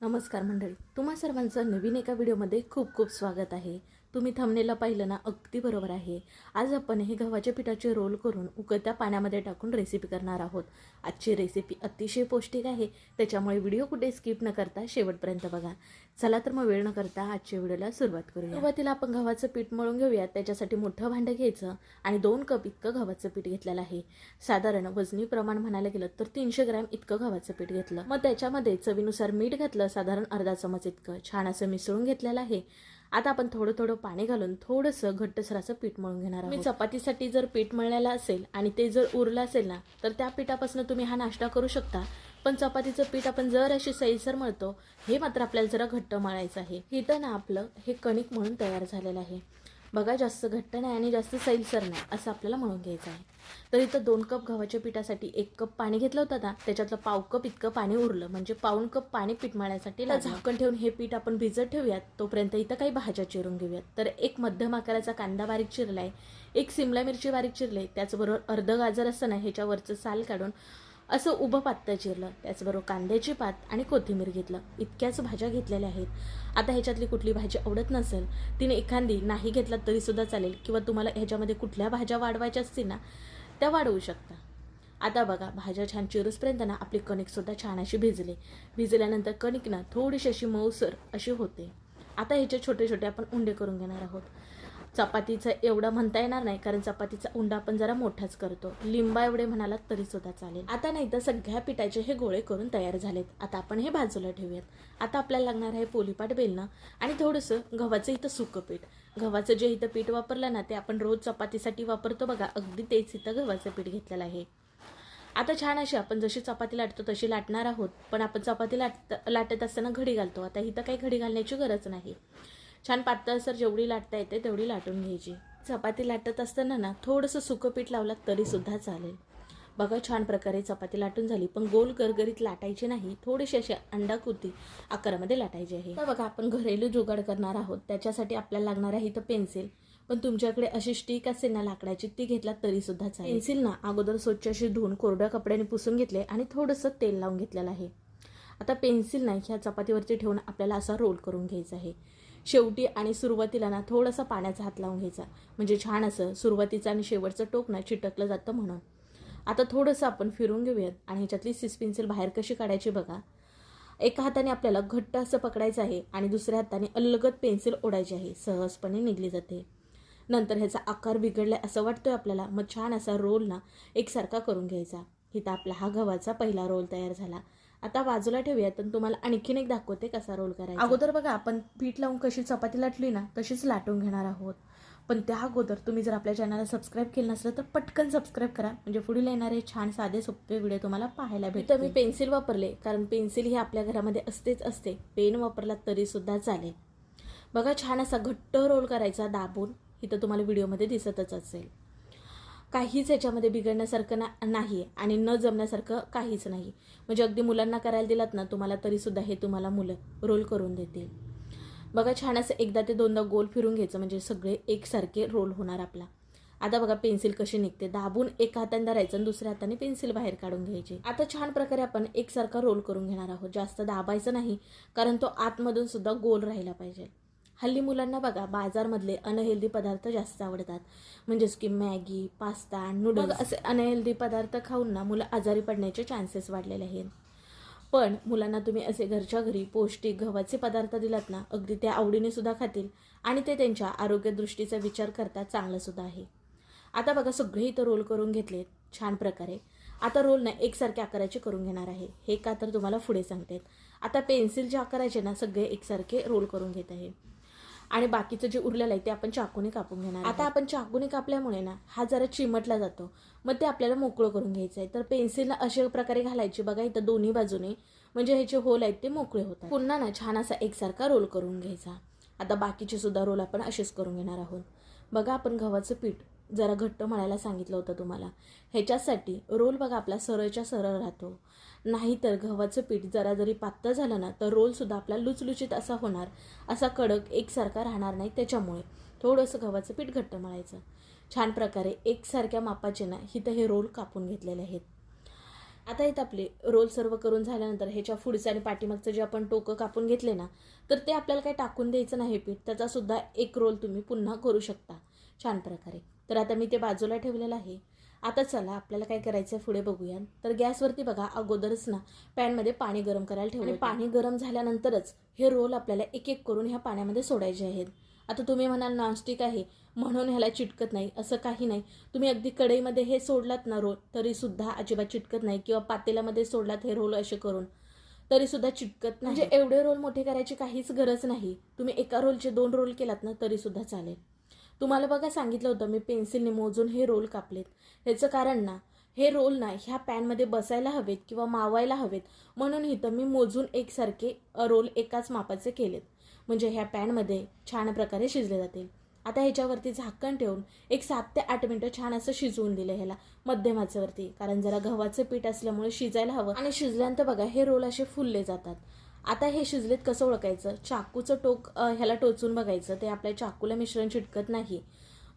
नमस्कार मंडळी तुम्हा सर्वांचं नवीन एका व्हिडिओमध्ये खूप खूप स्वागत आहे. तुम्ही थंबनेला पाहिलं ना अगदी बरोबर आहे. आज आपण हे गव्हाच्या पिठाचे रोल करून उकळत्या पाण्यामध्ये टाकून रेसिपी करणार आहोत. आजची रेसिपी अतिशय पौष्टिक आहे. त्याच्यामुळे व्हिडिओ कुठे स्किप न करता शेवटपर्यंत बघा. चला तर मग वेळ न करता आजच्या व्हिडिओला सुरुवात करूया. सुरुवातीला आपण गव्हाचं पीठ मळून घेऊया. त्याच्यासाठी मोठं भांडं घ्यायचं आणि दोन कप इतकं गव्हाचं पीठ घेतलेलं आहे. साधारण वजनी प्रमाण म्हणायला गेलं तर तीनशे ग्रॅम इतकं गव्हाचं पीठ घेतलं. मग त्याच्यामध्ये चवीनुसार मीठ घातलं साधारण अर्धा चमच इतकं. छान असं मिसळून घेतलेलं आहे. आता आपण थोडं थोडं पाणी घालून थोडंसं घट्टसर असं पीठ मळून घेणार आहोत. मी चपातीसाठी जर पीठ मळलेलं असेल आणि ते जर उरलं असेल ना तर त्या पिठापासून तुम्ही हा नाश्ता करू शकता. पण चपातीचं पीठ आपण जर अशी सैलसर मळतो हे मात्र आपल्याला जरा घट्ट मळायचं आहे. इथं ना आपलं हे कणिक म्हणून तयार झालेलं आहे. बघा जास्त घट्ट नाही आणि जास्त सैलसर नाही असं आपल्याला म्हणून घ्यायचं आहे. तर इथं दोन कप गव्हाच्या पिठासाठी एक कप पाणी घेतलं होतं ना त्याच्यातलं पाव कप इतकं पाणी उरलं. म्हणजे पाऊण कप पाणी पीठ मळण्यासाठी लागलं. झाकण ठेवून हे पीठ आपण भिजत ठेवूयात. तोपर्यंत इथं काही भाज्या चिरून घेऊयात. तर एक मध्यम आकाराचा कांदा बारीक चिरलाय. एक सिमला मिरची बारीक चिरली. त्याचबरोबर अर्ध गाजर असतं ना ह्याच्यावरचं साल काढून असं उभं पातळ चिरलं. त्याचबरोबर कांद्याची पात आणि कोथिंबीर घेतलं. इतक्याच भाज्या घेतलेल्या आहेत. आता ह्याच्यातली कुठली भाजी आवडत नसेल तिने एखादी नाही घेतला तरीसुद्धा चालेल. किंवा तुम्हाला ह्याच्यामध्ये कुठल्या भाज्या वाढवायच्या असतील ना त्या वाढवू शकता. आता बघा भाज्या छान चिरूसपर्यंत ना आपली कणिकसुद्धा छान अशी भिजली. भिजल्यानंतर कणिक ना थोडीशी अशी मऊसर अशी होते. आता ह्याचे छोटे छोटे आपण उंडे करून घेणार आहोत. चपातीचं एवढं म्हणता येणार नाही कारण चपातीचा उंडा आपण जरा मोठाच करतो. लिंबा एवढे म्हणालात तरी सुद्धा चालेल. आता नाही तर सगळ्या पिठाचे हे गोळे करून तयार झालेत. आता आपण हे बाजूला ठेवूयात. आता आपल्याला लागणार आहे पोलीपाट बेलणं आणि थोडंसं गव्हाचं इथं सुकं पीठ. गव्हाचं जे इथं पीठ वापरलं ना ते आपण रोज चपातीसाठी वापरतो बघा. अगदी तेच इथं गव्हाचं पीठ घेतलेलं आहे. आता छान अशी आपण जशी चपाती लाटतो तशी लाटणार आहोत. पण आपण चपाती लाट लाटत असताना घडी घालतो. आता इथं काही घडी घालण्याची गरज नाही. छान पातळसर जेवढी लाटता येते तेवढी लाटून घ्यायची. चपाती लाटत असताना ना थोडंसं सुकं पीठ लावलं तरीसुद्धा चालेल. बघा छान प्रकारे चपाती लाटून झाली. पण गोल गरगरीत लाटायची नाही थोडेसे अशी अंडाकृती आकारामध्ये लाटायचे आहे. तर बघा आपण घरेलू जुगाड करणार आहोत. त्याच्यासाठी आपल्याला लागणार आहे इथं पेन्सिल. पण तुमच्याकडे अशी स्टिक असेल ना लाकडाची ती घेतला तरी सुद्धा चालेल. पेन्सिल ना अगोदर स्वच्छ अशी धुवून कोरड्या कपड्याने पुसून घेतले आणि थोडंसं तेल लावून घेतलेलं आहे. आता पेन्सिल नाही ह्या चपातीवरती ठेवून आपल्याला असा रोल करून घ्यायचा आहे. शेवटी आणि सुरुवातीला ना थोडासा पाण्याचा हात लावून घ्यायचा. म्हणजे छान असं सुरुवातीचं आणि शेवटचं टोक ना चिटकलं जातं म्हणून. आता थोडंसं आपण फिरून घेऊयात आणि ह्याच्यातली सिस पेन्सिल बाहेर कशी काढायची बघा. एका हाताने आपल्याला घट्ट असं पकडायचं आहे आणि दुसऱ्या हाताने अलगत पेन्सिल ओढायची आहे. सहजपणे निघली जाते. नंतर ह्याचा आकार बिघडलाय असं वाटतोय आपल्याला. मग छान असा रोल ना एकसारखा करून घ्यायचा. इथं आपला हा गव्हाचा पहिला रोल तयार झाला. आता बाजूला ठेवूयात तर तुम्हाला आणखीन एक दाखवते कसा रोल करायचा. अगोदर बघा आपण पीठ लावून कशी चपाती लाटली ना तशीच लाटून घेणार आहोत. पण त्या अगोदर तुम्ही जर आपल्या चॅनलला सबस्क्राईब केलं नसलं तर पटकन सबस्क्राईब करा. म्हणजे पुढील येणारे छान साधे सोपे व्हिडिओ तुम्हाला पाहायला भेटतं मी पेन्सिल वापरले कारण पेन्सिल ही आपल्या घरामध्ये असतेच असते. पेन वापरला तरी सुद्धा चालेल. बघा छान असा घट्ट रोल करायचा दाबून. इथं तुम्हाला व्हिडिओमध्ये दिसतच असेल. काहीच याच्यामध्ये बिघडण्यासारखं ना नाही आणि न जमण्यासारखं काहीच नाही. म्हणजे अगदी मुलांना करायला दिलात ना तुम्हाला तरीसुद्धा हे तुम्हाला मुलं रोल करून देतील. बघा छान असं एकदा ते दोनदा गोल फिरून घ्यायचं म्हणजे सगळे एकसारखे रोल होणार आपला. आता बघा पेन्सिल कशी निघते. दाबून एका हाताने धरायचं आणि दुसऱ्या हाताने पेन्सिल बाहेर काढून घ्यायची. आता छान प्रकारे आपण एकसारखा रोल करून घेणार आहोत. जास्त दाबायचं नाही कारण तो आतमधून सुद्धा गोल राहिला पाहिजे. हल्ली मुलांना बघा बाजारमधले अनहेल्दी पदार्थ जास्त आवडतात. म्हणजेच की मॅगी पास्ता नूडल्स. असे अनहेल्दी पदार्थ खाऊन ना मुलं आजारी पडण्याचे चान्सेस वाढलेले आहेत. पण मुलांना तुम्ही असे घरच्या घरी पौष्टिक गव्हाचे पदार्थ दिलात ना अगदी त्या आवडीने सुद्धा खातील आणि ते त्यांच्या आरोग्यदृष्टीचा विचार करता चांगलंसुद्धा आहे. आता बघा सगळे इथं रोल करून घेतलेत छान प्रकारे. आता रोल ना एकसारखे आकाराचे करून घेणार आहे. हे का तर तुम्हाला पुढे सांगतेत आता पेन्सिलच्या आकाराचे ना सगळे एकसारखे रोल करून घेत आहे. आणि बाकीचं जे उरलेलं आहे ते आपण चाकूने कापून घेणार आता आपण चाकूने कापल्यामुळे ना हा जरा चिमटला जातो. मग ते आपल्याला मोकळं करून घ्यायचं आहे तर पेन्सिलला अशा प्रकारे घालायची. बघा इथं दोन्ही बाजूने म्हणजे ह्याचे होल आहेत ते मोकळे होतात. पुन्हा ना छान असा एकसारखा रोल करून घ्यायचा. आता बाकीचे सुद्धा रोल आपण असेच करून घेणार आहोत. बघा आपण गव्हाचं पीठ जरा घट्ट मळायला सांगितलं होतं तुम्हाला. ह्याच्यासाठी रोल बघा आपला सरळच्या सरळ राहतो. नाहीतर गव्हाचं पीठ जरा जरी पातळ झालं ना तर रोलसुद्धा आपला लुचलुचीत असा होणार. असा कडक एकसारखा राहणार नाही त्याच्यामुळे. थोडंसं गव्हाचं पीठ घट्ट मळायचं छान प्रकारे एकसारख्या मापाचे ना हिथं हे रोल कापून घेतलेले आहेत. आता इथं आपले रोल सर्व करून झाल्यानंतर ह्याच्या पुढचं आणि पाठीमागचं जे आपण टोकं कापून घेतले ना तर ते आपल्याला काही टाकून द्यायचं नाही पीठ. त्याचासुद्धा एक रोल तुम्ही पुन्हा करू शकता. छान प्रकारे. तर आता मी ते बाजूला ठेवलेलं आहे. आता चला आपल्याला काय करायचं आहे पुढे बघूया तर गॅसवरती बघा अगोदरच ना पॅनमध्ये पाणी गरम करायला ठेवलं पाणी गरम झाल्यानंतरच हे रोल आपल्याला एक एक करून ह्या पाण्यामध्ये सोडायचे आहेत. आता तुम्ही म्हणाल नॉनस्टिक आहे. म्हणून ह्याला चिटकत नाही. असं काही नाही. तुम्ही अगदी कढईमध्ये हे सोडलात ना रोल तरीसुद्धा अजिबात चिटकत नाही. किंवा पातेल्यामध्ये सोडलात हे रोल असे करून तरीसुद्धा चिटकत नाही. म्हणजे एवढे रोल मोठे करायची काहीच गरज नाही. तुम्ही एका रोलचे दोन रोल केलात ना तरीसुद्धा चालेल. तुम्हाला बघा सांगितलं होतं मी पेन्सिलने मोजून हे रोल कापलेत. ह्याचं कारण ना हे रोल ना ह्या पॅनमध्ये बसायला हवेत किंवा मावायला हवेत. म्हणून इथं मी मोजून एकसारखे रोल एकाच मापाचे केलेत. म्हणजे ह्या पॅनमध्ये छान प्रकारे शिजले जातील. आता ह्याच्यावरती झाकण ठेवून एक सात ते आठ मिनटं छान असं शिजवून दिलं ह्याला मध्यम कारण जरा गव्हाचं पीठ असल्यामुळे शिजायला हवं. आणि शिजल्यानंतर बघा हे रोल असे फुलले जातात. आता हे शिजलेत कसं ओळखायचं? चाकूचं टोक ह्याला टोचून बघायचं. ते आपल्या चाकूला मिश्रण चिटकत नाही.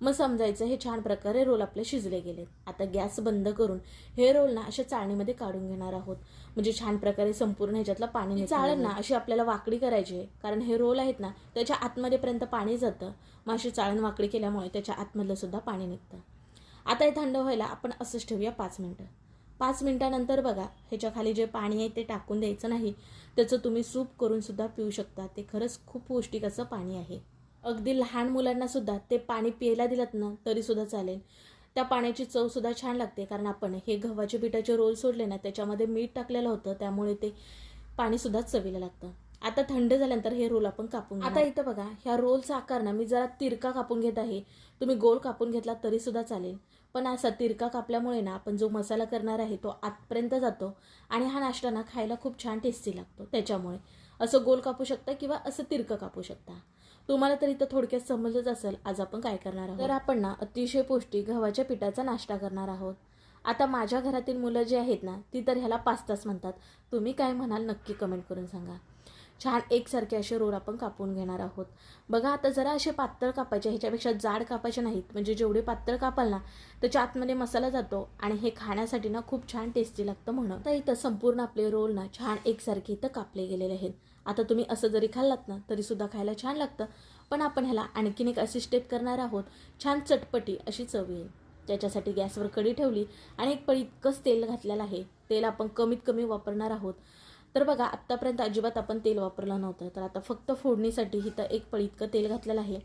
मग समजायचं हे छान प्रकारे रोल आपले शिजले गेलेत. आता गॅस बंद करून हे रोल ना अशा चाळणीमध्ये काढून घेणार आहोत. म्हणजे छान प्रकारे संपूर्ण ह्याच्यातलं पाणी निघतं. चाळण ना अशी आपल्याला वाकडी करायची आहे. कारण हे रोल आहेत ना त्याच्या आतमध्येपर्यंत पाणी जातं. मग अशी चाळण वाकडी केल्यामुळे त्याच्या आतमधलं सुद्धा पाणी निघतं. आता हे थंड व्हायला आपण असंच ठेवूया पाच मिनटं. पाच मिनटानंतर बघा ह्याच्या खाली जे पाणी आहे ते टाकून द्यायचं नाही त्याचं तुम्ही सूप करून सुद्धा पिऊ शकता. ते खरंच खूप पौष्टिक असं पाणी आहे. अगदी लहान मुलांना सुद्धा ते पाणी प्यायला दिलं ना तरी सुद्धा चालेल. त्या पाण्याची चव सुद्धा छान लागते कारण आपण हे गव्हाच्या पिठाचे रोल सोडले ना त्याच्यामध्ये मीठ टाकलेलं होतं त्यामुळे ते पाणी सुद्धा चवीला लागतं. आता थंड झाल्यानंतर हे रोल आपण कापून आता इथं बघा ह्या रोलचा आकार ना मी जरा तिरका कापून घेत आहे. तुम्ही गोल कापून घेतला तरी सुद्धा चालेल. पण असा तिरका कापल्यामुळे ना आपण जो मसाला करणार आहे तो आतपर्यंत जातो आणि हा नाश्ता ना खायला खूप छान टेस्टी लागतो त्याच्यामुळे. असं गोल कापू शकता किंवा असं तिरकं कापू शकता. तुम्हाला तर इथं थोडक्यात समजत असेल आज आपण काय करणार आहोत? तर आपण ना अतिशय पौष्टिक गव्हाच्या पिठाचा नाश्ता करणार आहोत. आता माझ्या घरातील मुलं जी आहेत ना ती तर ह्याला पास्ताच म्हणतात. तुम्ही काय म्हणाल नक्की कमेंट करून सांगा. छान एकसारखे असे रोल आपण कापून घेणार आहोत. बघा आता जरा असे पातळ कापायचे ह्याच्यापेक्षा जाड कापायचे नाहीत. म्हणजे जेवढे पातळ कापाल ना त्याच्या आतमध्ये मसाला जातो आणि हे खाण्यासाठी ना खूप छान टेस्टी लागतं म्हणून. तर इथं संपूर्ण आपले रोल ना छान एकसारखे इथं कापले गेलेले आहेत. आता तुम्ही असं जरी खाल्लात ना तरी सुद्धा खायला छान लागतं. पण आपण ह्याला आणखीन एक अशी स्टेप करणार आहोत. छान चटपटी अशी चव येईल. त्याच्यासाठी गॅसवर कढी ठेवली आणि एक पळी इतकंच तेल घातलेलं आहे. तेल आपण कमीत कमी वापरणार आहोत. तर बघा आत्तापर्यंत अजिबात आपण तेल वापरलं नव्हतं. तर आता फक्त फोडणीसाठी इथं एक पळी इतकं तेल घातलेलं आहे.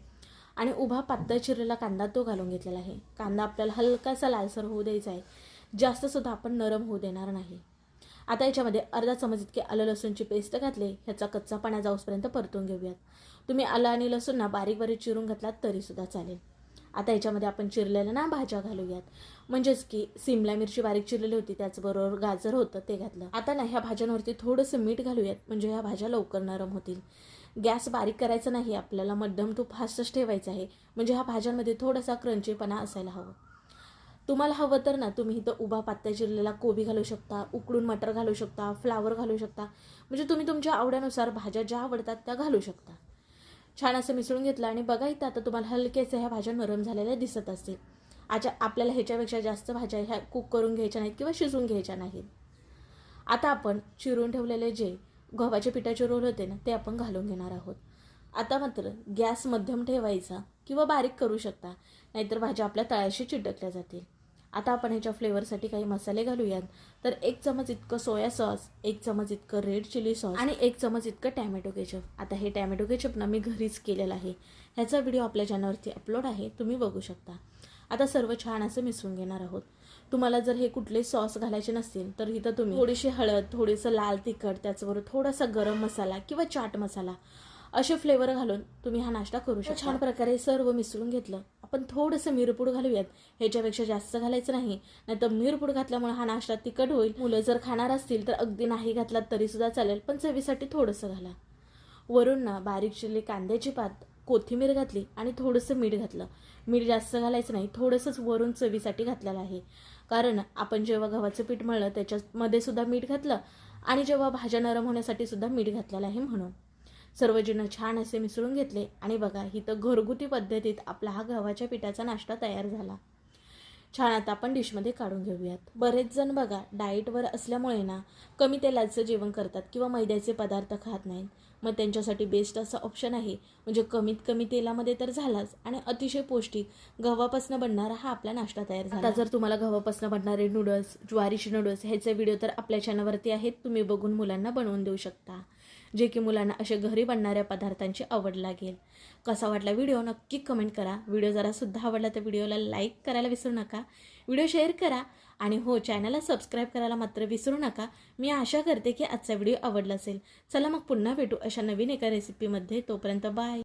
आणि उभा पातळ चिरलेला कांदा तो घालून घेतलेला आहे. कांदा आपल्याला हलकासा लालसर होऊ द्यायचा आहे. जास्तसुद्धा आपण नरम होऊ देणार नाही. आता याच्यामध्ये अर्धा चमच इतके आलं लसूणची पेस्ट घातले. ह्याचा कच्चा पाण्या जाऊसपर्यंत परतून घेऊयात. तुम्ही आलं आणि लसूण ना बारीक बारीक चिरून घातलात तरीसुद्धा चालेल. आता याच्यामध्ये आपण चिरलेल्या ना भाज्या घालूयात. म्हणजेच की सिमला मिरची बारीक चिरलेली होती त्याचबरोबर गाजर होतं ते घातलं. आता ना ह्या भाज्यांवरती थोडंसं मीठ घालूयात म्हणजे ह्या भाज्या लवकर नरम होतील. गॅस बारीक करायचा नाही आपल्याला मध्यम तूप फास्टच ठेवायचं आहे. म्हणजे ह्या भाज्यांमध्ये थोडासा क्रंचीपणा असायला हवं. तुम्हाला हवं तर ना तुम्ही इथं उभा पात्या चिरलेला कोबी घालू शकता उकडून मटर घालू शकता फ्लावर घालू शकता. म्हणजे तुम्ही तुमच्या आवड्यानुसार भाज्या ज्या आवडतात त्या घालू शकता. छान असं मिसळून घेतलं आणि बघा इथं आता तुम्हाला हलकेच ह्या भाज्या नरम झालेल्या दिसत असतील आच्या आपल्याला ह्याच्यापेक्षा जास्त भाज्या ह्या कुक करून घ्यायच्या नाहीत किंवा शिजवून घ्यायच्या नाहीत. आता आपण चिरून ठेवलेले जे गव्हाचे पिठाचे रोल होते ना ते आपण घालून घेणार आहोत. आता मात्र गॅस मध्यम ठेवायचा किंवा बारीक करू शकता नाहीतर भाज्या आपल्या तळ्याशी चिटकल्या जातील. आता आपण ह्याच्या फ्लेवरसाठी काही मसाले घालूयात. तर एक चमच इतकं सोया सॉस एक चमच इतकं रेड चिली सॉस आणि एक चमच इतकं टॅमॅटो केचप आता हे टॅमॅटो केचप ना मी घरीच केलेलं आहे. ह्याचा व्हिडिओ आपल्या चॅनलवरती अपलोड आहे तुम्ही बघू शकता. आता सर्व छान असं मिसळून घेणार आहोत. तुम्हाला जर हे कुठले सॉस घालायचे नसतील तर इथं तुम्ही थोडीशी हळद थोडीसं लाल तिखट त्याचबरोबर थोडासा गरम मसाला किंवा चाट मसाला असे फ्लेवर घालून तुम्ही हा नाश्ता करू शकता. छान प्रकारे सर्व मिसळून घेतलं. आपण थोडंसं मिरपूड घालूयात. ह्याच्यापेक्षा जास्त घालायचं नाही. नाहीतर मिरपूड घातल्यामुळे हा नाश्ता तिखट होईल. मुलं जर खाणार असतील तर अगदी नाही घातलात तरी सुद्धा चालेल. पण चवीसाठी थोडंसं घाला. वरून ना बारीक चिरली कांद्याची पात कोथिंबीर घातली आणि थोडंसं मीठ घातलं. मीठ जास्त घालायचं नाही. थोडंसंच वरून चवीसाठी घातलेलं आहे. कारण आपण जेव्हा गव्हाचं पीठ मळलं त्याच्यामध्ये सुद्धा मीठ घातलं आणि जेव्हा भाज्या नरम होण्यासाठी सुद्धा मीठ घातलेलं आहे म्हणून. सर्व जिनं छान असे मिसळून घेतले. आणि बघा इथं घरगुती पद्धतीत आपला हा गव्हाच्या पिठाचा नाश्ता तयार झाला. छान आता आपण डिशमध्ये काढून घेऊयात. बरेच जण बघा डाएटवर असल्यामुळे ना कमी तेलाचं जेवण करतात किंवा मैद्याचे पदार्थ खात नाहीत. मग त्यांच्यासाठी बेस्ट असं ऑप्शन आहे म्हणजे कमीत कमी तेलामध्ये तर झालाच. आणि अतिशय पौष्टिक गव्हापासून बनणारा हा आपला नाश्ता तयार झाला. जर तुम्हाला गव्हापासून बनणारे नूडल्स ज्वारीचे नूडल्स ह्याचे व्हिडिओ तर आपल्या चॅनलवरती आहेत. तुम्ही बघून मुलांना बनवून देऊ शकता. जे की मुलांना असे घरी बनणाऱ्या पदार्थांची आवड लागेल. कसा वाटला व्हिडिओ नक्की कमेंट करा. व्हिडिओ जरासुद्धा आवडला तर व्हिडिओला लाईक करायला विसरू नका. व्हिडिओ शेअर करा आणि हो चॅनलला सबस्क्राईब करायला मात्र विसरू नका. मी आशा करते की आजचा व्हिडिओ आवडला असेल. चला मग पुन्हा भेटू अशा नवीन एका रेसिपीमध्ये तोपर्यंत बाय